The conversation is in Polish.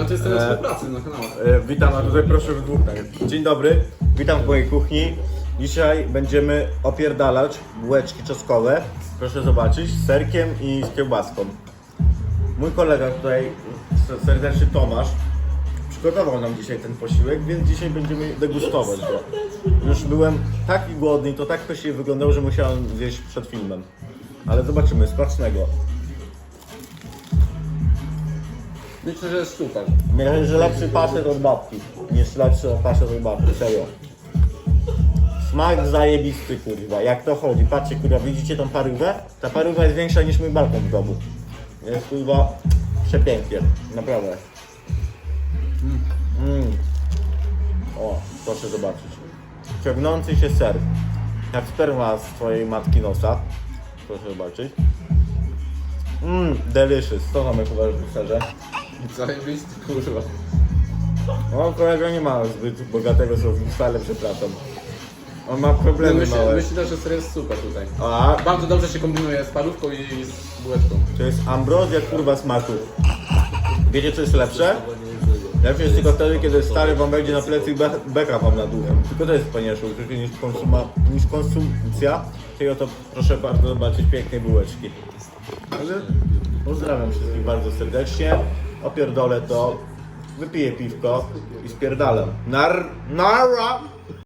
No to jest teraz E, współpracy na kanałach. E, witam, a tutaj proszę w dwóch tak. Dzień dobry, witam w mojej kuchni. Dzisiaj będziemy opierdalać bułeczki czosnkowe. Proszę zobaczyć, z serkiem i z kiełbaską. Mój kolega tutaj, s- serdeczny Tomasz, przygotował nam dzisiaj ten posiłek, więc dzisiaj będziemy degustować go. Już byłem taki głodny i to tak się wyglądało, że musiałem zjeść przed filmem. Ale zobaczymy, smacznego. Myślę, że jest super. Myślę, że lepszy paser od babki niż lepszy paser od babki, serio. Smak zajebisty, kurwa, jak to chodzi. Patrzcie, kurwa, widzicie tą parówę? Ta parówa jest większa niż mój balkon w domu. Jest, kurwa, przepięknie, naprawdę. Mm. O, proszę zobaczyć. Ciągnący się ser. Jak sperma z twojej matki nosa. Proszę zobaczyć. Mmm, delicious. Co mamy chyba w serze? Zajebisty, kurwa. O, kolega nie ma zbyt bogatego słownictwa, ale przepraszam. On ma problemy Myślę, małe. myślę, że ser jest super tutaj. A, Bardzo dobrze się kombinuje z parówką i z bułeczką. to jest ambrozja kurwa smaku. Wiecie co jest lepsze? Lepsze jest tylko wtedy, kiedy stary wam wejdzie na plecy i be beka wam nad uchem. Tylko to jest fajniejsze uczucie niż, konsuma, niż konsumpcja. Czyli oto proszę bardzo zobaczyć piękne bułeczki. Ale pozdrawiam wszystkich bardzo serdecznie. Opierdolę to, wypiję piwko i spierdalam. Nar, nara!